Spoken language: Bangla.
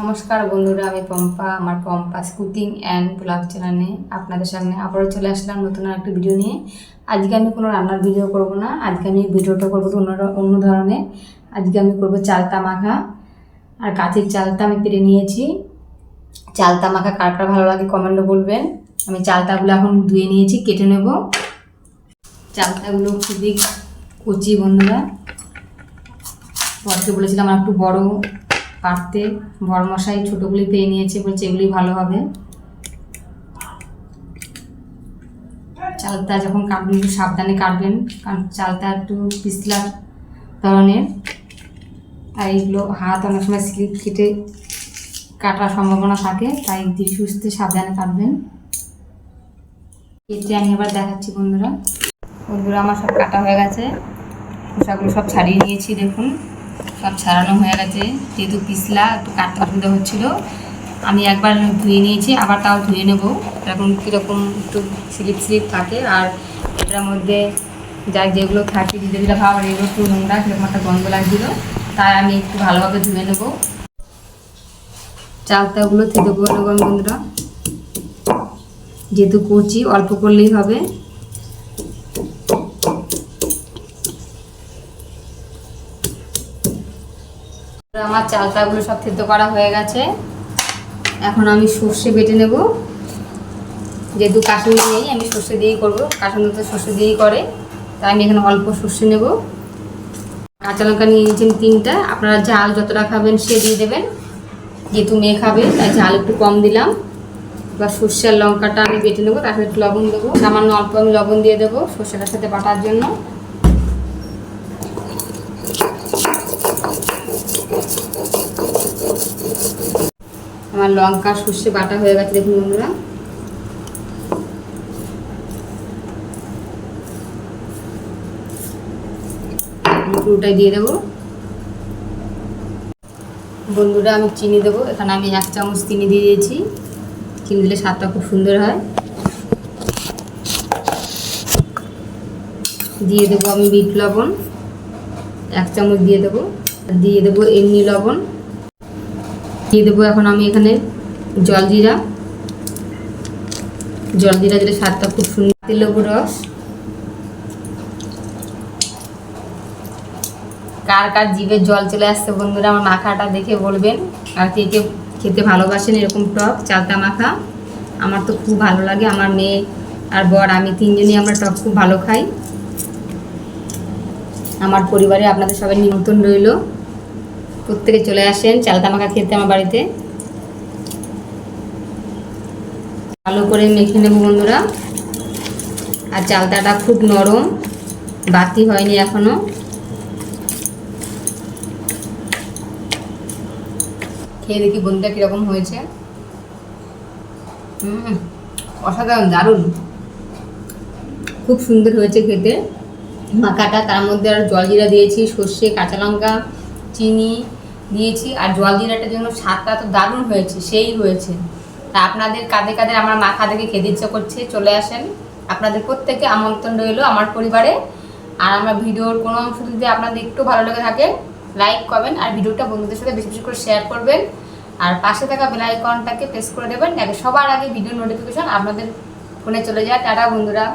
নমস্কার বন্ধুরা, আমি পম্পা, আমার পম্পাস কুকিং অ্যান্ড ব্লগ চ্যানেলে আপনাদের সামনে আবারও চলে আসলাম নতুন আর একটা ভিডিও নিয়ে। আজকে আমি কোনো রান্নার ভিডিও করব না, আজকে আমি ভিডিওটা করব অন্য অন্য ধরনের। আজকে আমি করব চালতা মাখা আর কাঁচের চালতা আমি পেরে নিয়েছি। চালতা মাখা কার কার ভালো লাগে কমেন্টে বলবেন। আমি চালতাগুলো এখন ধুয়ে নিয়েছি, কেটে নেব। চালতাগুলো খুবই কচি বন্ধুরা। বলেছিলাম একটু বড় কাটতে বড় মশাই ছোটোগুলি পেয়ে নিয়েছে, বলছে এগুলি ভালো হবে। চালটা যখন কাটবেন একটু সাবধানে কাটবেন কারণ চালটা একটু পিছলা ধরনের। তাই এগুলো হাত অনেক সময় স্লিপ কেটে কাটার সম্ভাবনা থাকে, তাই ধীরে সুস্থে সাবধানে কাটবেন কেটে আমি আবার দেখাচ্ছি বন্ধুরা। বন্ধুরা, আমার সব কাটা হয়ে গেছে। খোসাগুলো সব ছাড়িয়ে নিয়েছি, দেখুন। সব ছাড়ানো হয়ে গেছে। যেহেতু পিছলা একটু কাটতে অসুবিধা হচ্ছিল, আমি একবার ধুয়ে নিয়েছি, আবার তাও ধুয়ে নেব। এখন কীরকম একটু স্লিপ স্লিপ থাকে, আর এটার মধ্যে যা যেগুলো থাকে ধীরে ধীরে খাবার, এগুলো একটু নোংরা, কীরকম একটা গন্ধ লাগছিল, তাই আমি একটু ভালোভাবে ধুয়ে নেব। চালতাগুলো থেকে বলে বন্ধুরা। যেহেতু কচি অল্প করলেই হবে। আমার চালতাগুলো সব থেতো করা হয়ে গেছে। এখন আমি সর্ষে বেটে নেব। যেহেতু কাশুনি নেই, আমি সর্ষে দিয়েই করব। কাশুনি তো সর্ষে দিয়েই করে। তাই আমি এখানে অল্প সর্ষে নেব। কাঁচা লঙ্কা নিয়ে নিয়েছেন তিনটা। আপনারা ঝাল যতটা খাবেন সে দিয়ে দেবেন। যেহেতু মেয়ে খাবে, তাই ঝাল একটু কম দিলাম। এবার সর্ষে আর লঙ্কাটা আমি বেটে নেব, তার সাথে একটু লবণ দেবো। সামান্য অল্প আমি লবণ দিয়ে দেবো সর্ষেটার সাথে বাটার জন্য। আমার লঙ্কা, সর্ষে বাটা হয়ে গেছে, দেখুন বন্ধুরা। পুরোটাই দিয়ে দেবো। বন্ধুরা, আমি চিনি দেবো। এখানে আমি এক চামচ চিনি দিয়ে দিয়েছি। চিনি দিলে স্বাদটা খুব সুন্দর হয়। দিয়ে দেবো আমি বিট লবণ। এক চামচ দিয়ে দেবো। দিয়ে দেবো এমনি লবণ। দিয়ে দেবো এখন আমি এখানে জলজিরা। জলজিরা দিলে স্বাদটা খুব সুন্দর। লেবুর রস। কার কার জিভে জল চলে আসছে বন্ধুরা, আমার মাখাটা দেখে বলবেন। আর কে কে খেতে ভালোবাসেন এরকম টক চালতা মাখা, আমার তো খুব ভালো লাগে। আমার মেয়ে আর বর, আমি তিনজনই আমরা টক খুব ভালো খাই। আমার পরিবারে আপনাদের সবাই নিমন্ত্রণ রইল। প্রত্যেকে চলে আসেন চালতা মাখা খেতে আমার বাড়িতে। ভালো করে মেখে নেব বন্ধুরা। আর চালতাটা খুব নরম, বাতি হয়নি এখনও। খেয়ে দেখি বন্ধুটা কীরকম হয়েছে। হুম অসাধারণ, দারুণ। খুব সুন্দর হয়েছে খেতে। মাখাটা, তার মধ্যে আর জলজিরা দিয়েছি, সর্ষে, কাঁচা লঙ্কা, চিনি দিয়েছি আর জল জিরাটার জন্য স্বাদটা তো দারুণ হয়েছে, সেই হয়েছে। তা আপনাদের কাদের কাদের আমার মাখা দেখে খেতে ইচ্ছে করছে, চলে আসেন। আপনাদের প্রত্যেকে আমন্ত্রণ রইল আমার পরিবারে। আর আমার ভিডিওর কোনো অংশ যদি আপনাদের একটু ভালো লেগে থাকে, লাইক করবেন আর ভিডিওটা বন্ধুদের সাথে বেশি বেশি করে শেয়ার করবেন। আর পাশে থাকা বেল আইকনটাকে প্রেস করে দেবেন, যাতে সবার আগে ভিডিও নোটিফিকেশন আপনাদের ফোনে চলে যায়। টাটা বন্ধুরা।